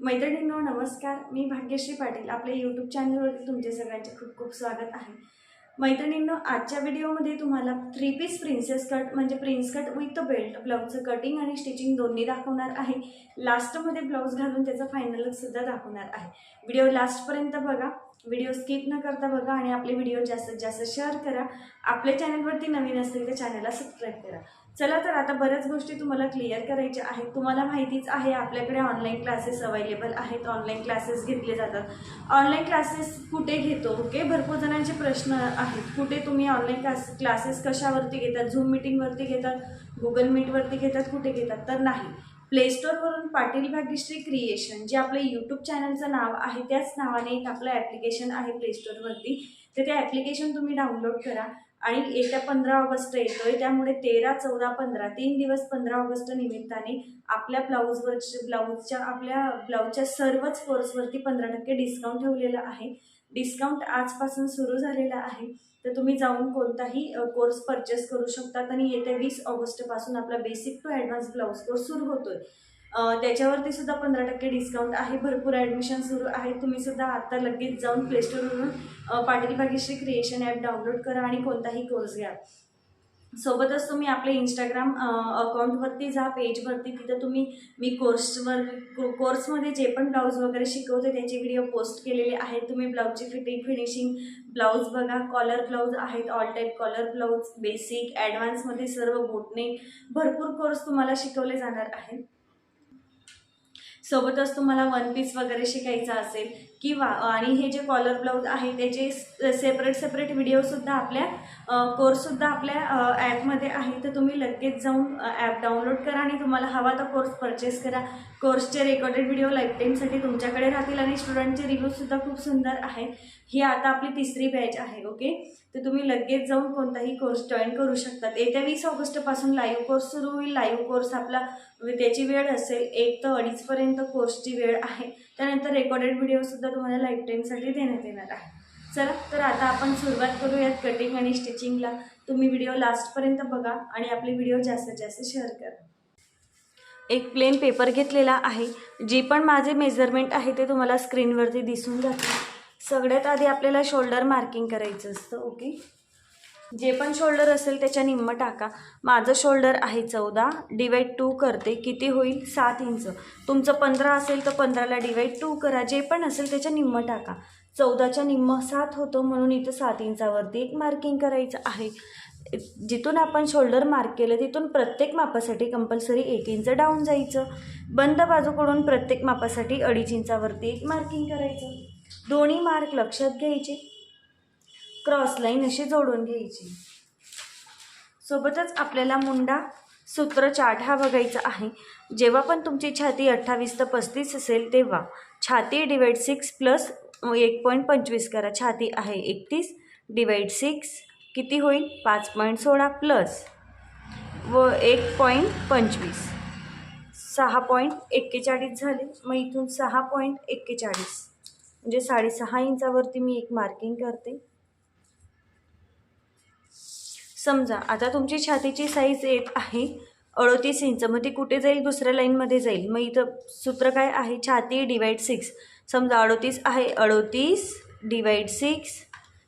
मैत्रिणींनो नमस्कार. मी भाग्यश्री पाटील. आपल्या यूट्यूब चॅनलवरती तुमचे सगळ्यांचे खूप खूप स्वागत आहे. मैत्रिणींनो आजच्या व्हिडिओमध्ये तुम्हाला थ्री पीस प्रिन्सेस कट म्हणजे प्रिन्स कट विथ बेल्ट ब्लाऊजचं कटिंग आणि स्टिचिंग दोन्ही दाखवणार आहे. लास्टमध्ये ब्लाऊज घालून त्याचा फायनल सुद्धा दाखवणार आहे. व्हिडिओ लास्टपर्यंत बघा. व्हिडिओ स्किप न करता बघा आणि आपले व्हिडिओ जास्तीत जास्त शेअर करा. आपल्या चॅनलवरती नवीन असतील तर चॅनलला सबस्क्राईब करा. चला तर आता बऱ्याच गोष्टी तुम्हाला क्लिअर करायच्या आहेत. तुम्हाला माहितीच आहे आपल्याकडे ऑनलाईन क्लासेस अवेलेबल आहेत. ऑनलाईन क्लासेस घेतले जातात. ऑनलाईन क्लासेस कुठे घेतो? ओके? भरपूर जणांचे प्रश्न आहेत. कुठे तुम्ही ऑनलाईन क्लास क्लासेस कशावरती घेतात? झूम मिटिंगवरती घेतात? गुगल मीटवरती घेतात? कुठे घेतात? तर नाही. प्लेस्टोरवरून पाटील भाग्यश्री क्रिएशन जे आपलं यूट्यूब चॅनलचं नाव आहे त्याच नावाने एक आपलं ॲप्लिकेशन आहे प्लेस्टोरवरती तर ते ॲप्लिकेशन तुम्ही डाउनलोड करा. आणि येत्या पंधरा ऑगस्ट येतोय. त्यामुळे तेरा चौदा पंधरा तीन दिवस पंधरा ऑगस्ट निमित्ताने आपल्या ब्लाऊजवर ब्लाऊजच्या आपल्या ब्लाऊजच्या सर्वच कोर्सवरती पंधरा टक्के डिस्काउंट ठेवलेला आहे. डिस्काउंट आजपासून सुरू झालेला आहे. तर तुम्ही जाऊन कोणताही कोर्स परचेस करू शकतात आणि येत्या वीस ऑगस्टपासून आपला basic to advance blouse course सुरू होतोय. त्याच्यावरती सुद्धा पंधरा टक्के डिस्काउंट आहे. भरपूर ॲडमिशन सुरू आहे तुम्ही सुद्धा आता लगेच जाऊन play स्टोरवरून Patil Bhagyashree creation app download करा आणि कोणताही कोर्स घ्या. सोबतच तुम्ही आपल्या इंस्टाग्राम अकाउंटवरती जा पेजवरती तिथं तुम्ही मी कोर्सवर को कोर्समध्ये जे पण ब्लाऊज वगैरे शिकवते त्याचे व्हिडिओ पोस्ट केलेले आहेत. तुम्ही ब्लाऊजची फिटिंग फिनिशिंग ब्लाऊज बघा. कॉलर ब्लाऊज आहेत. All type collar blouse basic ॲडव्हान्समध्ये सर्व बोटने भरपूर कोर्स तुम्हाला शिकवले जाणार आहेत. सोबतच तुम्हाला वन पीस वगैरे शिकायचा असेल किंवा आणि हे जे कॉलर ब्लाऊज आहे त्याचे सेपरेट सेपरेट व्हिडिओसुद्धा आपल्या कोर्ससुद्धा आपल्या ॲपमध्ये आहे. तर तुम्ही लगेच जाऊन ॲप डाउनलोड करा आणि तुम्हाला हवा तर कोर्स परचेस करा. कोर्सचे रेकॉर्डेड व्हिडिओ लाईफ टाईमसाठी तुमच्याकडे राहतील आणि स्टुडंटचे रिव्ह्यूजसुद्धा खूप सुंदर आहे. ही आता आपली तिसरी बॅच आहे ओके तर तुम्ही लगेच जाऊन कोणताही कोर्स जॉईन करू शकतात येत्या वीस ऑगस्टपासून लाईव्ह कोर्स सुरू होईल. लाईव्ह कोर्स आपला म्हणजे त्याची वेळ असेल एक तर अडीचपर्यंत कोर्सची वेळ आहे. त्यानंतर रेकॉर्डेड व्हिडिओसुद्धा तुम्हाला लाईफ टाईमसाठी देण्यात येणार आहे. चला तर आता आपण सुरुवात करूयात कटिंग आणि स्टिचिंगला. तुम्ही व्हिडिओ लास्टपर्यंत बघा आणि आपले व्हिडिओ जास्तीत जास्त शेअर करा. एक प्लेन पेपर घेतलेला आहे. जी पण माझे मेजरमेंट आहे ते तुम्हाला स्क्रीनवरती दिसून जाते सगळ्यात आधी आपल्याला शोल्डर मार्किंग करायचं असतं ओके? जे पण शोल्डर असेल त्याच्या निम्म टाका. माझं शोल्डर आहे चौदा डिवाईड टू करते. किती होईल? सात इंच. तुमचं पंधरा असेल तर पंधराला डिवाईड टू करा. जे पण असेल त्याच्या निम्म टाका. चौदाच्या निम्म सात होतो म्हणून इथं सात इंचावरती एक मार्किंग करायचं आहे. जिथून आपण शोल्डर मार्क केलं तिथून प्रत्येक मापासाठी कंपल्सरी एक इंच डाऊन जायचं. बंद बाजूकडून प्रत्येक मापासाठी अडीच इंचावरती एक मार्किंग करायचं. दोन्ही मार्क लक्षात घ्यायचे. क्रॉस लाईन अशी जोडून घ्यायची. सोबतच आपल्याला मुंडा सूत्र चार्ट हा बघायचा आहे. जेव्हा पण तुमची छाती अठ्ठावीस ते पस्तीस असेल तेव्हा. छाती डिवाइड सिक्स प्लस एक पॉईंट पंचवीस करा छाती आहे एकतीस डिवाईड सिक्स किती होईल? पाच पॉईंट सोळा प्लस व एक पॉईंट पंचवीस. सहा पॉईंट एक्केचाळीस झाले. मग इथून सहा पॉईंट एक्केचाळीस. म्हणजे साडेसहा इंचावरती मी एक मार्किंग करते. समजा आता तुमची छातीची साईज येत आहे अडोतीस इंच. मग ती कुठे जाईल? दुसऱ्या लाईनमध्ये जाईल. मग इथं सूत्र काय आहे? छाती डिवाईड सिक्स समजा अडोतीस आहे अडोतीस divide six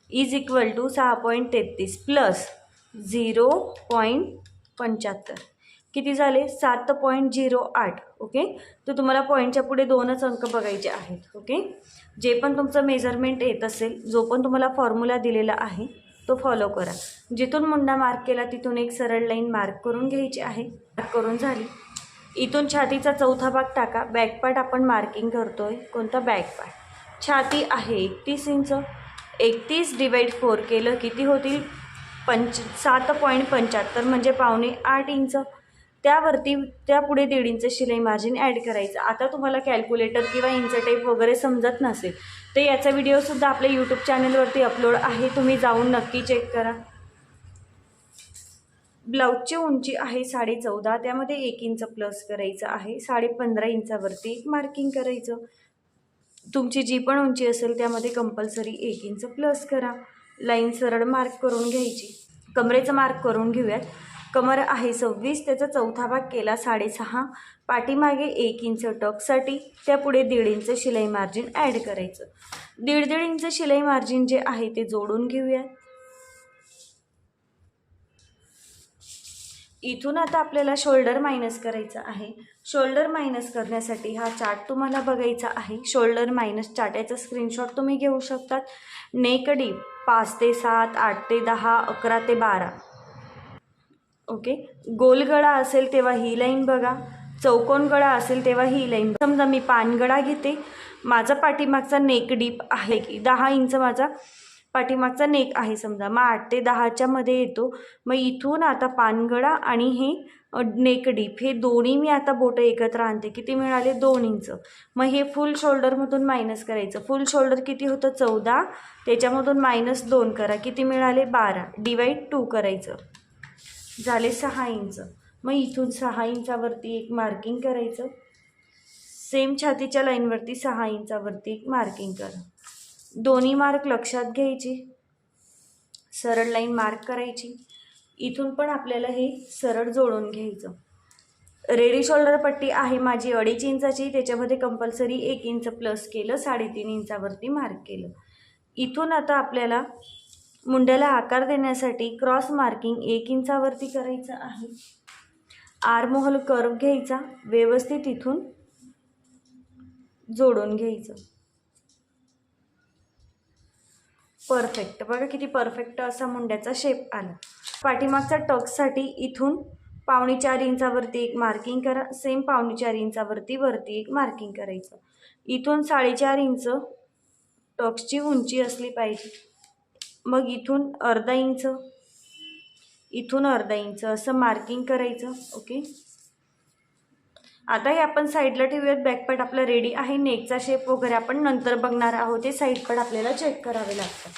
is equal to सहा पॉईंट तेहतीस प्लस झिरो पॉईंट पंच्याहत्तर. किती झाले? सात पॉईंट झिरो आठ ओके तर तुम्हाला पॉईंटच्या पुढे दोनच अंक बघायचे आहेत ओके जे पण तुमचं मेजरमेंट येत असेल जो पण तुम्हाला फॉर्म्युला दिलेला आहे तो फॉलो करा. जिथून मुंडा मार्क केला तिथून एक सरळ लाईन मार्क करून घ्यायची आहे. मार्क करून झाली. इथून छातीचा चौथा भाग टाका. बॅक आपण मार्किंग करतो आहे कोणता बॅक छाती आहे एकतीस इंच. एकतीस डिवाईड फोर केलं किती होतील? पंच सात पॉईंट पंच्याहत्तर म्हणजे पावणे आठ इंच. त्यावरती त्यापुढे दीड इंच शिलाई मार्जिन ॲड करायचं. आता तुम्हाला कॅल्क्युलेटर किंवा इंच टाईप वगैरे समजत नसेल तर याचा व्हिडिओसुद्धा आपल्या यूट्यूब चॅनलवरती अपलोड आहे. तुम्ही जाऊन नक्की चेक करा. ब्लाऊजची उंची आहे साडे चौदा त्यामध्ये एक इंच प्लस करायचं आहे साडे पंधरा इंचावरती एक मार्किंग करायचं. तुमची जी पण उंची असेल त्यामध्ये कंपल्सरी एक इंच प्लस करा. लाईन सरळ मार्क करून घ्यायची. कमरेचं मार्क करून घेऊयात. कमर आहे सव्वीस त्याचा चौथा भाग केला साडेसहा पाठीमागे एक इंच टकसाठी त्यापुढे दीड इंच शिलाई मार्जिन ॲड करायचं. दीड दीड इंच शिलाई मार्जिन जे आहे ते जोडून घेऊयात. इथून आता आपल्याला शोल्डर मायनस करायचा आहे. शोल्डर मायनस करण्यासाठी हा चार्ट तुम्हाला बघायचा आहे. शोल्डर मायनस चार्टाचा स्क्रीनशॉट तुम्ही घेऊ शकतात. नेक डीप पाच ते सात आठ ते दहा अकरा ते बारा. ओके गोलगळा असेल तेव्हा ही लाईन बघा. चौकोन गळा असेल तेव्हा ही लाईन समजा मी पानगळा घेते. माझा पाठीमागचा नेक डीप आहे. की दहा इंच माझा पाठीमागचा नेक आहे समजा. मग आठ ते दहाच्या मध्ये येतो. मग इथून आता पानगळा आणि हे नेक डीप. हे दोन्ही मी आता बोटं एकत्र आणते. किती मिळाले? दोन इंच. मग हे फुल शोल्डरमधून मायनस करायचं. फुल शोल्डर किती होतं? चौदा. त्याच्यामधून मायनस दोन करा. किती मिळाले? बारा. डिवाईड टू करायचं. झाले सहा इंच. मग इथून सहा इंचावरती एक मार्किंग करायचं. सेम छातीच्या लाईनवरती सहा इंचावरती एक मार्किंग करा. दोन्ही मार्क लक्षात घ्यायची. सरळ लाईन मार्क करायची. इथून पण आपल्याला हे सरळ जोडून घ्यायचं. रेडी शोल्डर पट्टी आहे माझी अडीच इंचाची. त्याच्यामध्ये कंपल्सरी एक इंच प्लस केलं साडेतीन इंचावरती मार्क केलं. इथून आता आपल्याला मुंड्याला आकार देण्यासाठी क्रॉस मार्किंग एक इंचावरती करायचं आहे. आरमोहल कर्व घ्यायचा. व्यवस्थित इथून जोडून घ्यायचं. परफेक्ट बघा किती परफेक्ट असा मुंड्याचा शेप आला. पाठीमागचा टक्ससाठी इथून पावणे चार इंचावरती एक मार्किंग करा. सेम पावणे चार इंचावरती वरती एक मार्किंग करायचं. इथून साडेचार इंच टक्सची उंची असली पाहिजे. मग इथून अर्धा इंच इथून अर्धा इंच असं मार्किंग करायचं. ओके आता हे आपण साईडला ठेवूयात. बॅकपार्ट आपला रेडी आहे. नेकचा शेप वगैरे आपण नंतर बघणार आहोत. ते साईड आपल्याला चेक करावे लागतं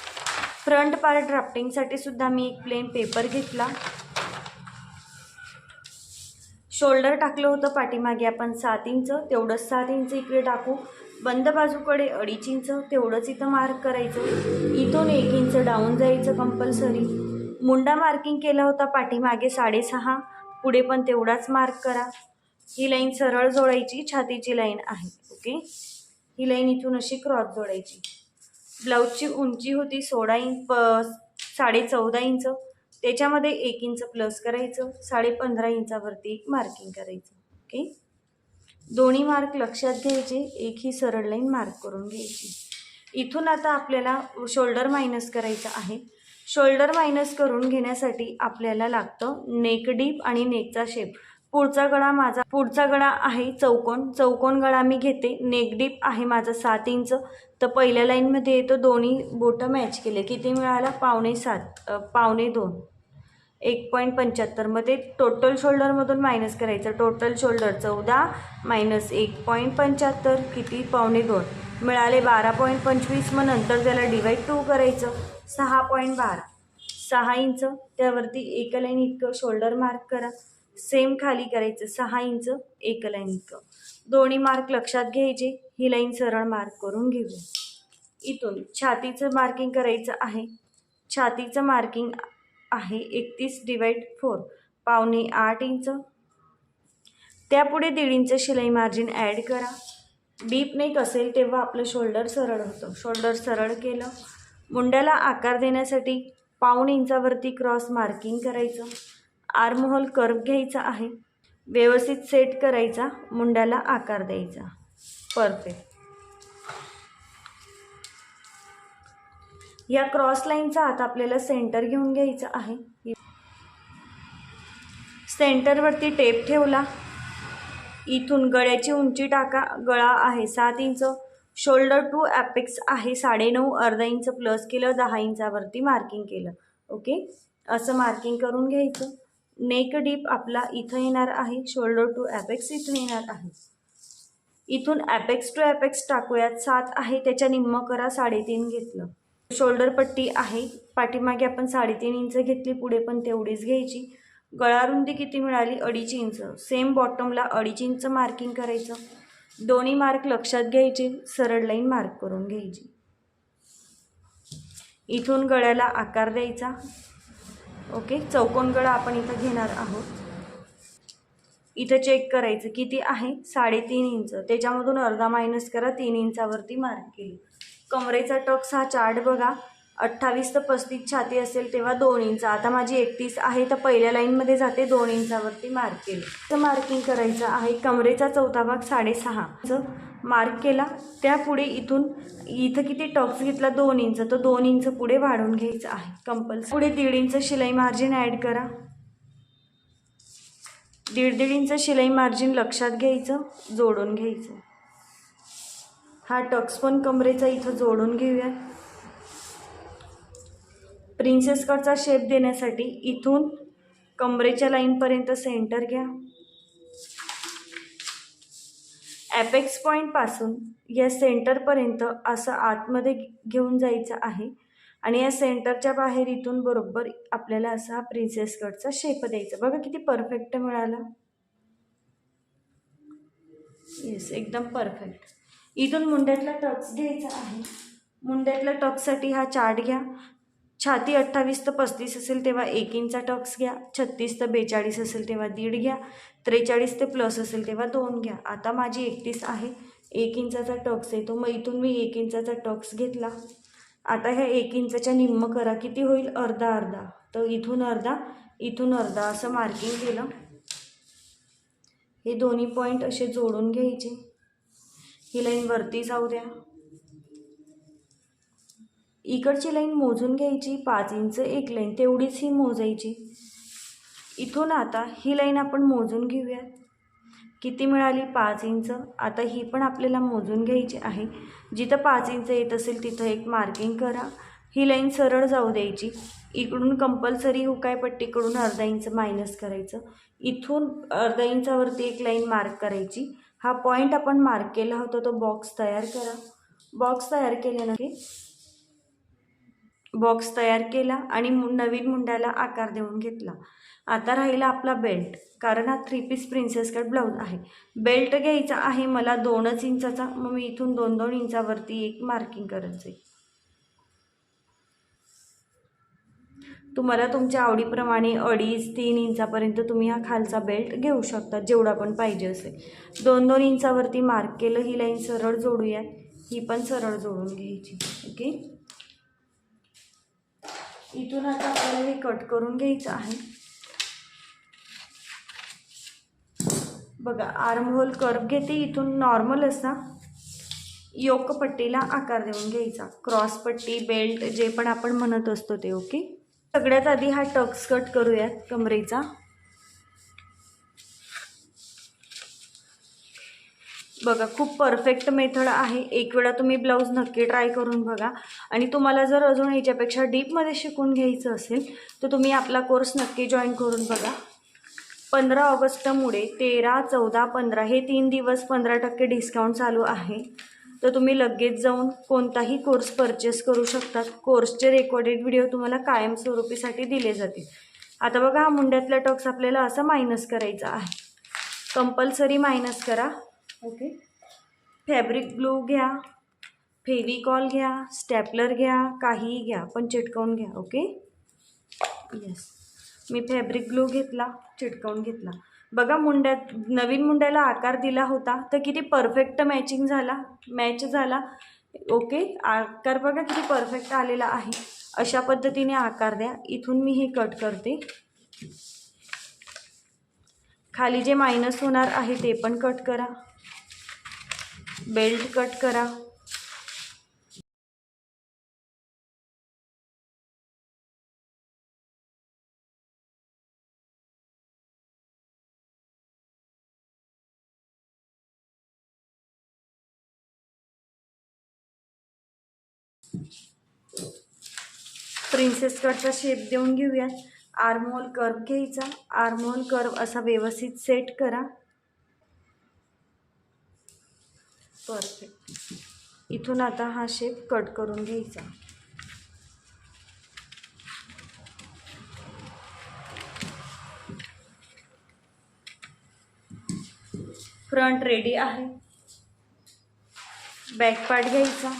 फ्रंट पार्ट ड्राफ्टिंगसाठी सुद्धा मी एक प्लेन पेपर घेतला. शोल्डर टाकलं होतं पाठीमागे आपण सात इंच. तेवढंच सात इंच इकडे टाकू. बंद बाजूकडे अडीच इंच. तेवढंच इथं मार्क करायचं. इथून एक इंच डाऊन जायचं कंपल्सरी मुंडा मार्किंग केला होता पाठीमागे साडेसहा. पुढे पण तेवढाच मार्क करा. ही लाईन सरळ जोडायची छातीची लाईन आहे ओके? ही लाईन इथून अशी क्रॉस जोडायची. ब्लाऊजची उंची होती सोळा इंच प साडे चौदा इंच. त्याच्यामध्ये एक इंच प्लस करायचं साडे पंधरा इंचावरती एक मार्किंग करायचं ओके? दोन्ही मार्क लक्षात घ्यायचे एक ही सरळ लाईन मार्क करून घ्यायची. इथून आता आपल्याला शोल्डर मायनस करायचं आहे. शोल्डर मायनस करून घेण्यासाठी आपल्याला लागतं नेक डीप आणि नेकचा शेप पुढचा गळा माझा पुढचा गळा आहे चौकोन. चौकोन गळा मी घेते. नेकडीप आहे माझा सात इंच. तर पहिल्या लाईनमध्ये येतो दोन्ही बोटं मॅच केले. किती मिळाला? पावणे सात पावणे दोन. एक पॉईंट पंच्याहत्तरमध्ये टोटल शोल्डरमधून मायनस करायचं. टोटल शोल्डर चौदा मायनस एक पॉईंट पंच्याहत्तर किती? पावणे दोन. मिळाले बारा पॉईंट पंचवीस. मग नंतर त्याला डिवाईड टू करायचं. सहा पॉईंट बारा. सहा इंच. त्यावरती एक लाईन इतकं शोल्डर मार्क करा. सेम खाली करायचं सहा इंच एक लाईन इतकं. दोन्ही मार्क लक्षात घ्यायचे ही लाईन सरळ मार्क करून घेऊया. इथून छातीचं मार्किंग करायचं आहे. छातीचं मार्किंग आहे एकतीस डिवाईड फोर पावणे आठ इंच. त्यापुढे दीड इंच शिलाई मार्जिन ॲड करा. डीप नेक असेल तेव्हा आपलं शोल्डर सरळ होतं. शोल्डर सरळ केलं. मुंड्याला आकार देण्यासाठी पाऊण इंचावरती क्रॉस मार्किंग करायचं. आर्महोल कर्व घ्यायचा आहे. व्यवस्थित सेट करायचा. मुंड्याला आकार द्यायचा. परफेक्ट या क्रॉस लाईनचा आता आपल्याला सेंटर घेऊन घ्यायचं आहे. सेंटरवरती टेप ठेवला. इथून गळ्याची उंची टाका. गळा आहे सात इंच. शोल्डर टू ॲपेक्स आहे साडेनऊ. अर्धा इंच प्लस केलं. दहा इंचावरती मार्किंग केलं. ओके? असं मार्किंग करून घ्यायचं. नेक डीप आपला इथं येणार आहे. शोल्डर टू ॲपेक्स इथं येणार आहे. इथून ॲपेक्स टू ॲपेक्स टाकूयात. सात आहे. त्याच्या निम्म करा. साडेतीन घेतलं. शोल्डर पट्टी आहे. पाठीमागे आपण साडेतीन इंच घेतली. पुढे पण तेवढीच घ्यायची. गळारुंदी किती मिळाली? अडीच इंच. सेम बॉटमला अडीच इंच मार्किंग करायचं. दोन्ही मार्क लक्षात घ्यायचे. सरळ लाईन मार्क करून घ्यायची. इथून गळ्याला आकार द्यायचा. ओके चौकोन गळा आपण इथं घेणार आहोत. इथं चेक करायचं किती आहे? साडेतीन इंच. त्याच्यामधून अर्धा मायनस करा तीन इंचावरती मार्क केली. कमरेचा टक्स हा चार्ट बघा. अठ्ठावीस तर पस्तीस छाती असेल तेव्हा दोन इंच. आता माझी एकतीस आहे तर पहिल्या लाईनमध्ये जाते दोन इंचावरती मार्क केली. तर मार्किंग करायचं आहे कमरेचा चौथा भाग साडेसहा. मार्क केला त्या पुढे इथून इथं किती टक्स घेतला? दोन इंच. तर दोन इंच पुढे वाढवून घ्यायचं आहे कंपल्स पुढे दीड इंच शिलाई मार्जिन ॲड करा. दीड दीड इंच शिलाई मार्जिन लक्षात घ्यायचं जोडून घ्यायचं. हा टक्स पण कमरेचा इथं जोडून घेऊया. प्रिन्सेस कटचा शेप देण्यासाठी इथून कमरेच्या लाईनपर्यंत सेंटर घ्या. ॲपेक्स पॉईंटपासून या सेंटरपर्यंत असं आतमध्ये घेऊन जायचं आहे. आणि या सेंटरच्या बाहेर इथून बरोबर आपल्याला असा हा प्रिन्सेस कटचा शेप द्यायचा. बघा किती परफेक्ट मिळाला. येस एकदम परफेक्ट इथून मुंड्यातला टक्स घ्यायचा आहे. मुंड्यातल्या टक्ससाठी हा चार्ट घ्या. छाती अठ्ठावीस तर पस्तीस असेल तेव्हा एक इंचा टक्स घ्या. छत्तीस तर बेचाळीस असेल तेव्हा दीड घ्या. त्रेचाळीस ते प्लस असेल तेव्हा दोन घ्या. आता माझी एकतीस आहे. एक इंचाचा टक्स येतो मग इथून मी एक इंचाचा टक्स घेतला. आता ह्या एक इंचाच्या निम्म करा. किती होईल? अर्धा अर्धा. तर इथून अर्धा इथून अर्धा असं मार्किंग केलं. हे दोन्ही पॉईंट असे जोडून घ्यायचे. ही लाईन वरती जाऊ द्या. इकडची लाईन मोजून घ्यायची पाच इंच एक लाईन तेवढीच ही मोजायची. इथून आता ही लाईन आपण मोजून घेऊयात. किती मिळाली? पाच इंच. आता ही पण आपल्याला मोजून घ्यायची आहे. जिथं पाच इंच येत असेल तिथं एक मार्किंग करा. ही लाईन सरळ जाऊ द्यायची. इकडून कंपल्सरी हुकाय पट्टीकडून अर्धा इंच मायनस करायचं. इथून अर्धा इंचावरती एक लाईन मार्क करायची. हा पॉईंट आपण मार्क केला होता तो बॉक्स तयार करा. बॉक्स तयार केल्यानंतर बॉक्स तयार केला आणि मु नवीन मुंड्याला आकार देऊन घेतला. आता राहिला आपला बेल्ट कारण हा three piece princess cut blouse आहे. बेल्ट घ्यायचा आहे मला दोनच इंचाचा मग मी इथून दोन दोन इंचावरती एक मार्किंग करायचं आहे तुम्हाला तुमच्या आवडीप्रमाणे अडीच तीन इंचापर्यंत तुम्ही हा खालचा बेल्ट घेऊ शकता जेवढा पण पाहिजे असेल. दोन दोन इंचावरती मार्क केलं ही लाईन सरळ जोडूयात. ही पण सरळ जोडून घ्यायची ओके इथून आता आपल्याला हे कट करून घ्यायचं आहे. बघा आर्म होल कर्व घेते इथून नॉर्मल असा योक पट्टीला आकार देऊन घ्यायचा. क्रॉस पट्टी बेल्ट जे पण आपण म्हणत असतो ते ओके सगळ्यात आधी हा टक्स कट करूयात कमरेचा. बघा खूप परफेक्ट मेथड आहे. एक वेळा तुम्ही ब्लाऊज नक्की ट्राय करून बघा. आणि तुम्हाला जर अजून याच्यापेक्षा डीपमध्ये शिकून घ्यायचं असेल तर तुम्ही आपला कोर्स नक्की जॉईन करून बघा. पंधरा ऑगस्टमुळे तेरा चौदा पंधरा हे तीन दिवस पंधरा टक्के डिस्काउंट चालू आहे. तर तुम्ही लगेच जाऊन कोणताही कोर्स परचेस करू शकतात. कोर्सचे रेकॉर्डेड व्हिडिओ तुम्हाला कायमस्वरूपीसाठी दिले जातील. आता बघा हा मुंड्यातला टॉक्स आपल्याला असा मायनस करायचा आहे. कंपल्सरी मायनस करा. ओके फॅब्रिक ग्लू घ्या. फेविकॉल घ्या स्टॅपलर घ्या काहीही घ्या पण चिटकवून घ्या ओके? येस मी फॅब्रिक ग्लू घेतला चिटकवून घेतला. बघा मुंड्यात नवीन मुंड्याला आकार दिला होता तर किती परफेक्ट मॅचिंग झाला मॅच झाला ओके? आकार बघा किती परफेक्ट आलेला आहे. अशा पद्धतीने आकार द्या. इथून मी हे कट करते. खाली जे मायनस होणार आहे ते पण कट करा. बेल्ट कट करा. प्रिन्सेस कटचा शेप देऊन घेऊयात आर्मोल कर्व घ्यायचा. आर्मोल कर्व असा व्यवस्थित सेट करा. परफेक्ट इथून आता हा शेप कट करून घ्यायचा. फ्रंट रेडी आहे. बॅक पार्ट घ्यायचा.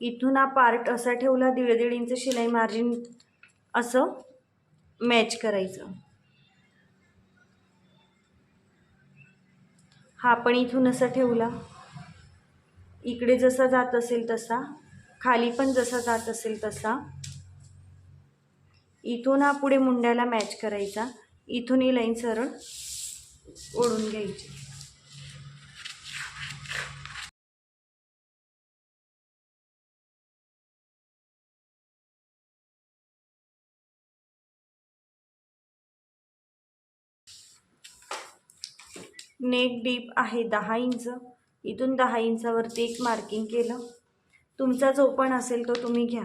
इथून हा पार्ट असा ठेवला दीड दीड इंच शिलाई मार्जिन असं मॅच करायचं. हा पण इथून असा ठेवला. इकडे जसा जात असेल तसा खाली पण जसा जात असेल तसा इथून हा पुढे मुंड्याला मॅच करायचा. इथून ही लाईन सरळ ओढून घ्यायची. नेक डीप आहे दहा इंच. इथून दहा इंचावरती एक मार्किंग केलं. तुमचा जो पण असेल तो तुम्ही घ्या.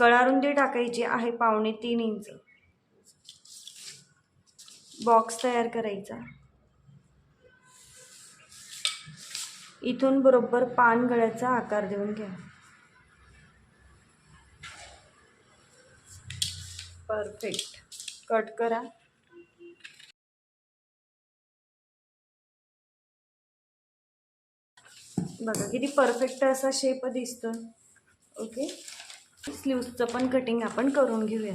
गळारुंदी टाकायची आहे पावणे तीन इंच. बॉक्स तयार करायचा. इथून बरोबर पान गळ्याचा आकार देऊन घ्या. परफेक्ट कट करा. बघा. किती परफेक्ट असा शेप दिसतो ओके स्लीव्सचं पण कटिंग आपण करून घेऊया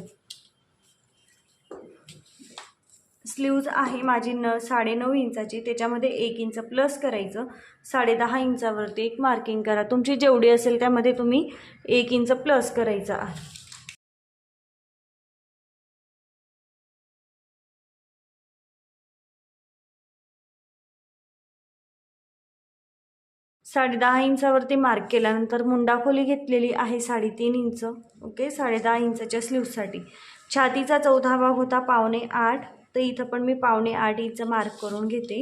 स्लीव्ज आहे माझी न साडेनऊ इंचाची. त्याच्यामध्ये एक इंच प्लस करायचं. साडे दहा इंचावरती एक मार्किंग करा. तुमची जेवढी असेल त्यामध्ये तुम्ही एक इंच प्लस करायचं. आहे साडेदहा इंचावरती मार्क केल्यानंतर मुंडाखोली घेतलेली आहे साडेतीन इंच. ओके साडेदहा इंचाच्या स्लीवसाठी छातीचा चौथा भाग होता पावणे आठ. तर इथं पण मी पावणे आठ इंच मार्क करून घेते.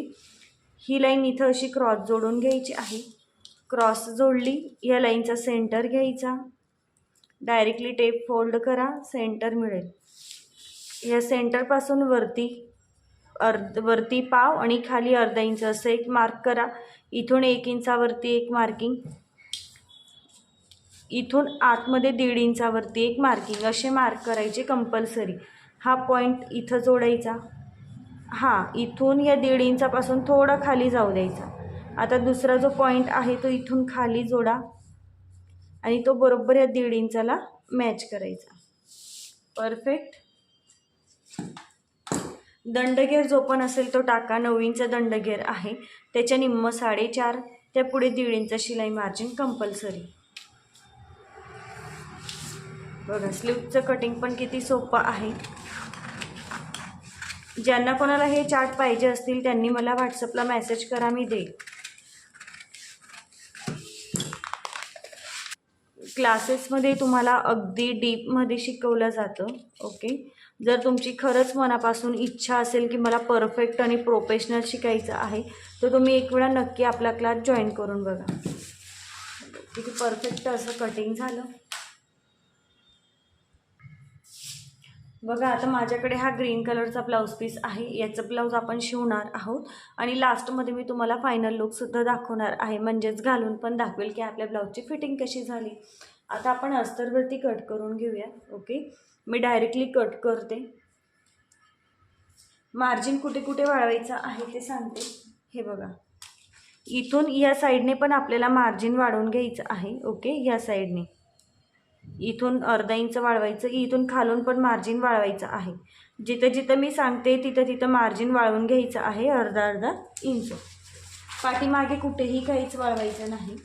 ही लाईन इथं अशी क्रॉस जोडून घ्यायची आहे. क्रॉस जोडली या लाईनचा सेंटर घ्यायचा. डायरेक्टली टेप फोल्ड करा सेंटर मिळेल. या सेंटरपासून वरती अर्ध वरती पाव आणि खाली अर्धा इंच असं एक मार्क करा. इथून एक इंचावरती एक मार्किंग इथून आतमध्ये दीड इंचावरती एक मार्किंग असे मार्क करायचे कंपल्सरी हा पॉईंट इथं जोडायचा. हां इथून या दीड इंचापासून थोडा खाली जाऊ द्यायचा. आता दुसरा जो पॉईंट आहे तो इथून खाली जोडा. आणि तो बरोबर या दीड इंचाला मॅच करायचा. परफेक्ट दंडगेर जो पण असेल तो टाका. नऊ इंच दंडगेर आहे. त्याच्या निम्म साडेचार त्या पुढे दीड इंच शिलाई मार्जिन कंपल्सरी बघा स्लीवचं कटिंग पण किती सोपं आहे. ज्यांना कोणाला हे चार्ट पाहिजे असतील त्यांनी मला व्हॉट्सअपला मेसेज करा मी देईल. क्लासेसमध्ये तुम्हाला अगदी डीपमध्ये शिकवलं जातं ओके जर तुमची खरंच मनापासून इच्छा असेल की मला परफेक्ट आणि प्रोफेशनल शिकायचं आहे तर तुम्ही एक वेळा नक्की आपला क्लास जॉईन करून बघा. किती परफेक्ट असं कटिंग झालं. बघा आता माझ्याकडे हा ग्रीन कलरचा ब्लाऊज पीस आहे. याचं ब्लाऊज आपण शिवणार आहोत. आणि लास्टमध्ये मी तुम्हाला फायनल लुकसुद्धा दाखवणार आहे. म्हणजेच घालून पण दाखवेल की आपल्या ब्लाऊजची फिटिंग कशी झाली. आता आपण अस्तरवरती कट करून घेऊया. ओके मी डायरेक्टली कट करते. मार्जिन कुठे कुठे वाढवायचं आहे ते सांगते. हे बघा. इथून या साईडने पण आपल्याला मार्जिन वाढवून घ्यायचं आहे. ओके या साईडने इथून अर्धा इंच वाढवायचं. इथून खालून पण मार्जिन वाढवायचं आहे. जिथं जिथं मी सांगते तिथं तिथं मार्जिन वाळवून घ्यायचं आहे अर्धा अर्धा इंच पाठीमागे कुठेही काहीच वाळवायचं नाही.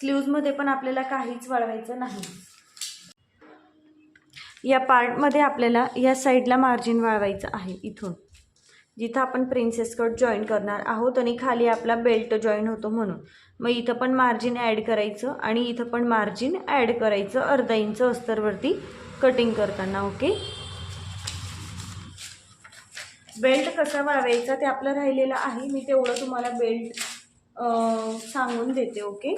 स्लीव्जमध्ये पण आपल्याला काहीच वाळवायचं नाही. या पार्टमध्ये आपल्याला या साईडला मार्जिन वाळवायचं आहे इथून. जिथं आपण प्रिन्सेस कट जॉईन करणार आहोत आणि खाली आपला बेल्ट जॉईन होतो म्हणून. मग इथं पण मार्जिन ॲड करायचं आणि इथं पण मार्जिन ॲड करायचं. अर्धा इंच अस्तरवरती कटिंग करताना ओके बेल्ट कसा वाळवायचा ते आपलं राहिलेलं आहे. मी तेवढं तुम्हाला बेल्ट सांगून देते ओके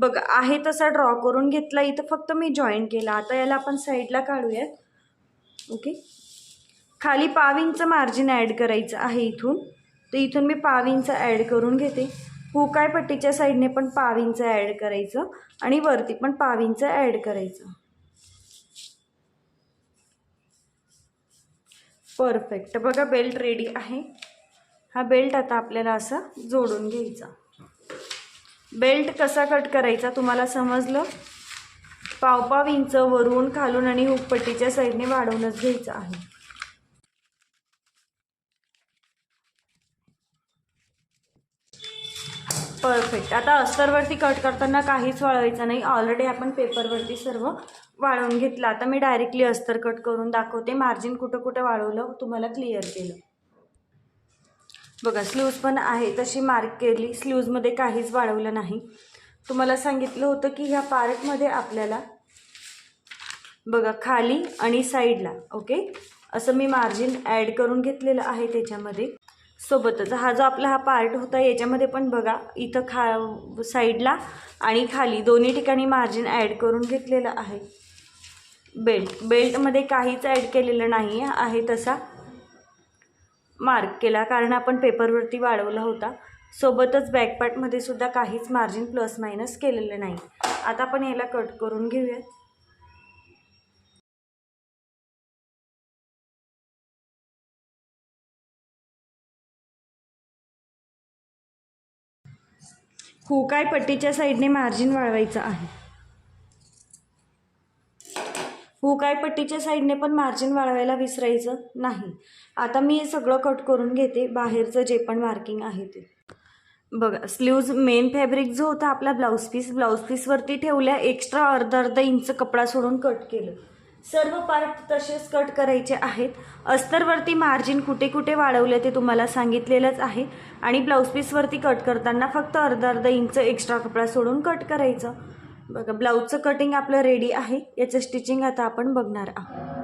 बघ आहे तसा ड्रॉ करून घेतला इथं फक्त मी जॉईन केला. आता याला आपण साईडला काढूयात. ओके खाली पाव मार्जिन ॲड करायचं आहे इथून. तर इथून मी पाव ॲड करून घेते. हुकाय पट्टीच्या साईडने पण पाव ॲड करायचं आणि वरती पण पाव ॲड करायचं. परफेक्ट बघा बेल्ट रेडी आहे. हा बेल्ट आता आपल्याला असा जोडून घ्यायचा. बेल्ट कसा कट करायचा तुम्हाला समजलं? पावपाव इंच वरून खालून आणि हुकपट्टीच्या साईडने वाढवूनच घ्यायचं आहे. परफेक्ट आता अस्तरवरती कट करताना काहीच वाळवायचं नाही. ऑलरेडी आपण पेपरवरती सर्व वाळवून घेतलं. आता मी डायरेक्टली अस्तर कट करून दाखवते. मार्जिन कुठं कुठं वाळवलं तुम्हाला क्लिअर केलं. बघा स्लीव्ज पण आहे. तशी मार्क केली स्लीव्जमध्ये काहीच वाढवलं नाही. तुम्हाला सांगितलं होतं की ह्या पार्टमध्ये आपल्याला बघा खाली आणि साईडला ओके? असं मी मार्जिन ॲड करून घेतलेलं आहे त्याच्यामध्ये. सोबतच हा जो आपला हा पार्ट होता याच्यामध्ये पण बघा इथं खा साईडला आणि खाली दोन्ही ठिकाणी मार्जिन ॲड करून घेतलेलं आहे. बेल्ट बेल्टमध्ये काहीच ॲड केलेलं नाही आहे तसा. मार्क केला कारण आपण पेपरवरती वाढवला होता. सोबतच बॅकपार्टमध्ये सुद्धा काहीच मार्जिन प्लस मायनस केलेलं नाही. आता आपण याला कट करून घेऊयात. हुकाय पट्टीच्या साईडने मार्जिन वाढवायचं आहे? हुकाय पट्टीच्या साईडने पण मार्जिन वाढवायला विसरायचं नाही. आता मी हे सगळं कट करून घेते बाहेरचं जे पण मार्किंग आहे ते. बघा स्लीव्ज मेन फॅब्रिक जो होता आपला ब्लाऊज पीस ब्लाऊज पीसवरती ठेवल्या एक्स्ट्रा अर्धा अर्धा इंच कपडा सोडून कट केलं. सर्व पार्ट तसेच कट करायचे आहेत. अस्तरवरती मार्जिन कुठे कुठे वाढवले ते तुम्हाला सांगितलेलंच आहे. आणि ब्लाऊज पीसवरती कट करताना फक्त अर्धा अर्धा इंच एक्स्ट्रा कपडा सोडून कट करायचं. बघा ब्लाऊजचं कटिंग आपलं रेडी आहे. याचं स्टिचिंग आता आपण बघणार आहोत.